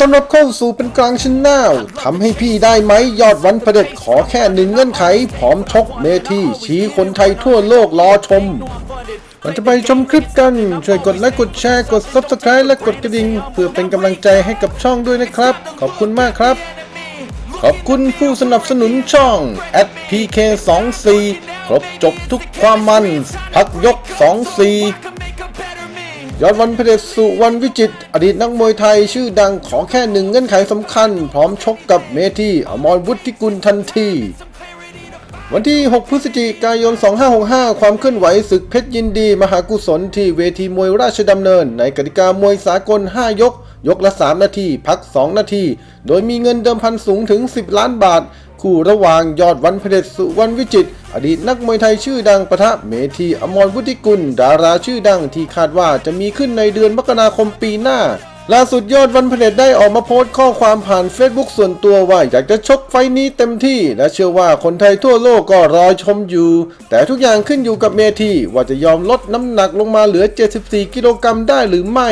ต้อนรับเข้าสู่เป็นกลางชแนลทำให้พี่ได้ไหมยอดวันพระเด็จขอแค่หนึ่งเงื่อนไข พร้อมชกเมทีชี้คนไทยทั่วโลกรอชมก่อนจะไปชมคลิปกัน ช่วยกดไลค์กดแชร์กด Subscribe และกดกระดิ่ง เพื่อเป็นกำลังใจให้กับช่องด้วยนะครับ ขอบคุณมากครับ ขอบคุณผู้สนับสนุนช่อง @pk24 ครบจบทุกความมัน พักยก 24 ยอดวันพเดชสุวรรณวิจิตอดีตนักมวยไทยชื่อดังขอแค่หนึ่งเงื่อนไขสำคัญ พร้อมชกกับเมทีอมรวุฒิกุลทันที วันที่ 6 พฤศจิกายน 2565 ความเคลื่อนไหวศึกเพชรยินดี มหากุศลที่เวทีมวยราชดำเนิน ในกติกามวยสากล 5 ยก ยกละ 3 นาที พัก 2 นาที โดยมีเงินเดิมพันสูงถึง 10 ล้านบาท คู่ระหว่างยอดวันพเดชสุวรรณวิจิต อดีตนักมวยไทยชื่อดังปะทะเมทีอมรวุฒิกุล ดาราชื่อดังที่คาดว่าจะมีขึ้นในเดือนมกราคมปีหน้าล่าสุดยอดวันพเดได้ออกมาโพสต์ข้อความผ่าน Facebook ส่วนตัวว่าอยากจะชกไฟนี้เต็มที่ และเชื่อว่าคนไทยทั่วโลกก็รอชมอยู่ แต่ทุกอย่างขึ้นอยู่กับเมทีว่าจะยอมลดน้ำหนักลงมาเหลือ 74 กิโลกรัมได้หรือไม่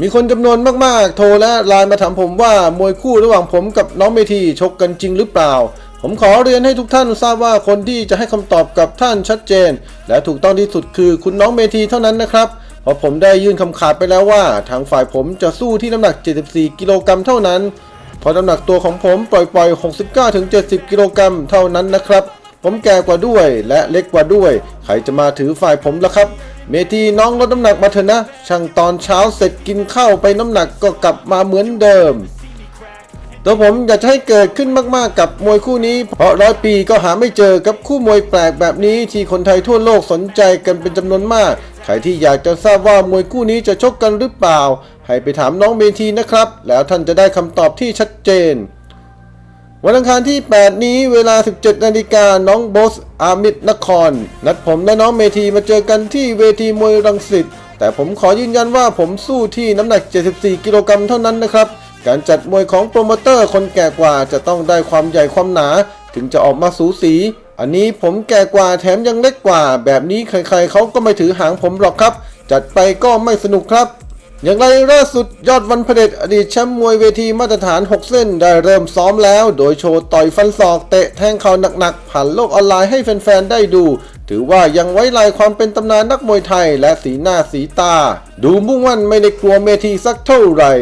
มีคนจำนวนมากๆ โทรและไลน์มาถามผมว่ามวยคู่ระหว่างผมกับน้องเมทีชกกันจริงหรือเปล่า ผมขอเรียนให้ทุกท่านทราบว่าคนที่จะให้คำตอบกับท่านชัดเจน และถูกต้องที่สุดคือคุณน้องเมทีเท่านั้นนะครับ เพราะผมได้ยื่นคำขาดไปแล้วว่า ทางฝ่ายผมจะสู้ที่น้ำหนัก 74 กิโลกรัมเท่านั้น เพราะน้ำหนักตัวของผมปล่อยๆ 69-70 กิโลกรัมเท่านั้นนะครับ ผมแก่กว่าด้วยและเล็กกว่าด้วย ใครจะมาถือฝ่ายผมล่ะครับ เมทีน้องลดน้ำหนักมาเถอะนะ ช่างตอนเช้าเสร็จกินข้าวไปน้ำหนักก็กลับมาเหมือนเดิมตัวผมอยากจะให้เกิดขึ้นมากๆกับมวยคู่นี้ เพราะร้อยปีก็หาไม่เจอกับคู่มวยแปลกแบบนี้ ที่คนไทยทั่วโลกสนใจกันเป็นจำนวนมาก ใครที่อยากจะทราบว่ามวยคู่นี้จะชกกันหรือเปล่า ให้ไปถามน้องเมทีนะครับ แล้วท่านจะได้คำตอบที่ชัดเจน วันอังคารที่ 8 นี้เวลา 17 นาฬิกาน้องโบสอามิดนคร นัดผมและน้องเมทีมาเจอกันที่เวทีมวยรังสิตแต่ผมขอยืนยันว่าผมสู้ที่น้ำหนัก 74 กิโลกรัมเท่านั้นนะครับ การจัดมวยของโปรโมเตอร์คนแก่กว่าจะต้องได้ความใหญ่ความหนา ถึงจะออกมาสูสี อันนี้ผมแก่กว่าแถมยังเล็กกว่า แบบนี้ใครๆเขาก็ไม่ถือหางผมหรอกครับ จัดไปก็ไม่สนุกครับ อย่างไรล่าสุดยอดวันพเดชอดีตแชมป์มวยเวทีมาตรฐาน 6 เส้นได้เริ่มซ้อมแล้ว โดยโชว์ต่อยฟันศอกเตะแทงเข่าหนักๆ ผ่านโลกออนไลน์ให้แฟนๆ ได้ดู ถือว่ายังไว้ลายความเป็นตำนานนักมวยไทยและสีหน้าสีตา ดูมุ่งมั่นไม่ได้กลัวเมทีสักเท่าไหร่